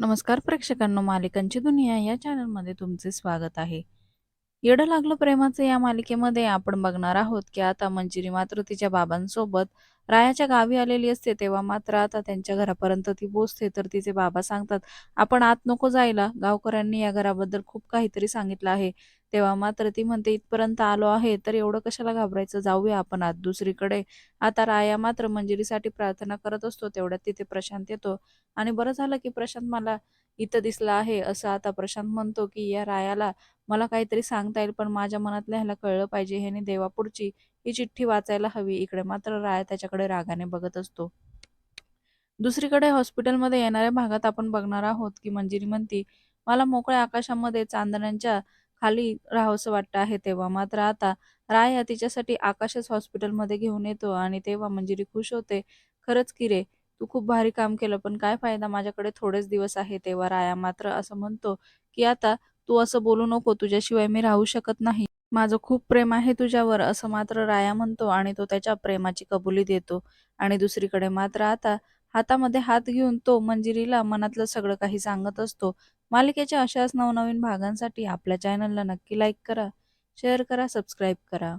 नमस्कार प्रेक्षकांनो मालिकांची दुनिया या चॅनलमध्ये तुमचे स्वागत आहे. येडं लागलं प्रेमाचं या मालिकेमध्ये आपण बघणार आहोत की आता मंजिरी मात्र तिच्या बाबांसोबत रायाच्या गावी आलेली असते तेव्हा मात्र आता त्यांच्या घरापर्यंत ती पोचते तर तिचे बाबा सांगतात आपण आत नको जायला. गावकऱ्यांनी या घराबद्दल खूप काहीतरी सांगितलं आहे. तेव्हा मात्र ती म्हणते इथपर्यंत आलो आहे तर एवढं कशाला घाबरायचं? जाऊया आपण आत दुसरीकडे. आता राया मात्र मंजिरीसाठी प्रार्थना करत असतो तेवढ्यात तिथे प्रशांत येतो. आणि बरं झालं की प्रशांत मला इथं दिसला आहे असं आता प्रशांत म्हणतो की या रायाला मला काहीतरी सांगता येईल पण माझ्या मनातल्या ह्याला कळलं पाहिजे ह्याने देवापुढची ही चिठ्ठी वाचायला हवी. इकडे मात्र राया त्याच्याकडे रागाने बघत असतो. दुसरीकडे हॉस्पिटलमध्ये येणाऱ्या भागात आपण बघणार आहोत की मंजिरी म्हणती मला मोकळ्या आकाशामध्ये चांदण्यांच्या खाली राहावंसं वाटतं आहे तेव्हा. मात्र आता राया तिच्यासाठी आकाशच हॉस्पिटलमध्ये घेऊन येतो आणि तेव्हा मंजिरी खुश होते. खरंच की रे तू खूप भारी काम केलं पण काय फायदा? माझ्याकडे थोडेच दिवस आहे तेव्हा राया मात्र असं म्हणतो की आता तू असं बोलू नको तुझ्याशिवाय मी राहू शकत नाही. माझं खूप प्रेम आहे तुझ्यावर असं मात्र राया म्हणतो आणि तो त्याच्या प्रेमाची कबुली देतो. आणि दुसरीकडे मात्र आता हातामध्ये हात घेऊन तो मंजिरीला मनातलं सगळं काही सांगत असतो. मालिकेच्या अशाच नवनवीन भागांसाठी आपल्या चॅनलला नक्की लाईक करा शेअर करा सबस्क्राईब करा.